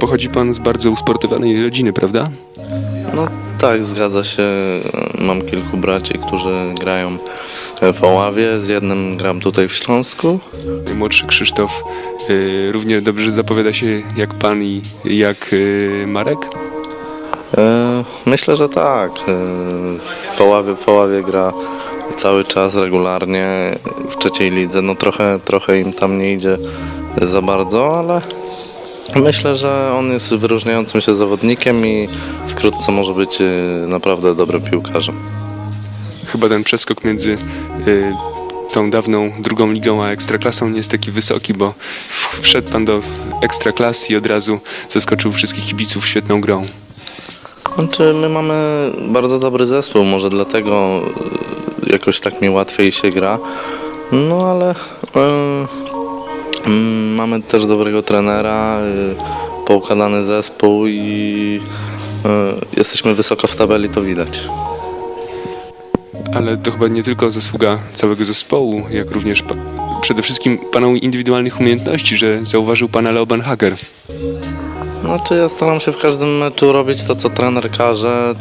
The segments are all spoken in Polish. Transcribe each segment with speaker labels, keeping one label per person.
Speaker 1: Pochodzi pan z bardzo usportowanej rodziny, prawda?
Speaker 2: No tak, zgadza się. Mam kilku braci, którzy grają w Oławie. Z jednym gram tutaj w Śląsku.
Speaker 1: Młodszy Krzysztof y, równie dobrze zapowiada się jak pan i jak y, Marek?
Speaker 2: E, Myślę, że tak. E, W Oławie, w Oławie gra cały czas regularnie w trzeciej lidze. No trochę, trochę im tam nie idzie za bardzo, ale myślę, że on jest wyróżniającym się zawodnikiem i wkrótce może być e, naprawdę dobrym piłkarzem.
Speaker 1: Chyba ten przeskok między y, tą dawną drugą ligą a ekstraklasą nie jest taki wysoki, bo wszedł pan do ekstraklasy i od razu zaskoczył wszystkich kibiców świetną grą.
Speaker 2: Znaczy, my mamy bardzo dobry zespół, może dlatego y, jakoś tak mi łatwiej się gra. No ale y, mm, mamy też dobrego trenera, y, poukładany zespół i y, jesteśmy wysoko w tabeli, to widać.
Speaker 1: Ale to chyba nie tylko zasługa całego zespołu, jak również przede wszystkim pana indywidualnych umiejętności, że zauważył pana Leo Hager.
Speaker 2: Znaczy ja staram się w każdym meczu robić to, co trener każe.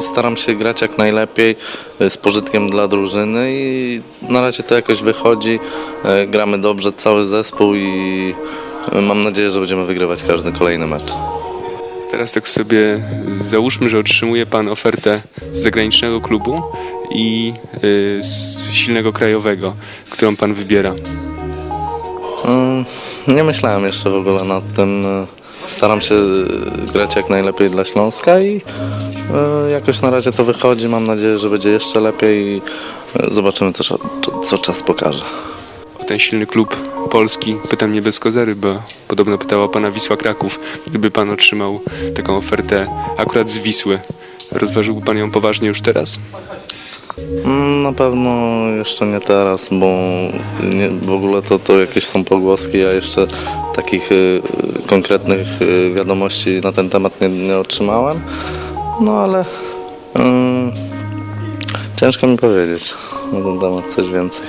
Speaker 2: Staram się grać jak najlepiej y, z pożytkiem dla drużyny i na razie to jakoś wychodzi. Y, Gramy dobrze, cały zespół i y, mam nadzieję, że będziemy wygrywać każdy kolejny mecz.
Speaker 1: Teraz tak sobie załóżmy, że otrzymuje pan ofertę z zagranicznego klubu i z silnego krajowego, którą pan wybiera.
Speaker 2: Y, Nie myślałem jeszcze w ogóle nad tym. Staram się y, grać jak najlepiej dla Śląska i y, jakoś na razie to wychodzi. Mam nadzieję, że będzie jeszcze lepiej i y, zobaczymy, co, co czas pokaże.
Speaker 1: O ten silny klub polski pytam nie bez kozery, bo podobno pytała pana Wisła Kraków. Gdyby pan otrzymał taką ofertę akurat z Wisły, rozważyłby pan ją poważnie już teraz?
Speaker 2: Mm, Na pewno jeszcze nie teraz, bo nie, w ogóle to, to jakieś są pogłoski, ja jeszcze takich y, konkretnych y, wiadomości na ten temat nie, nie otrzymałem. No ale y, ciężko mi powiedzieć na ten temat coś więcej.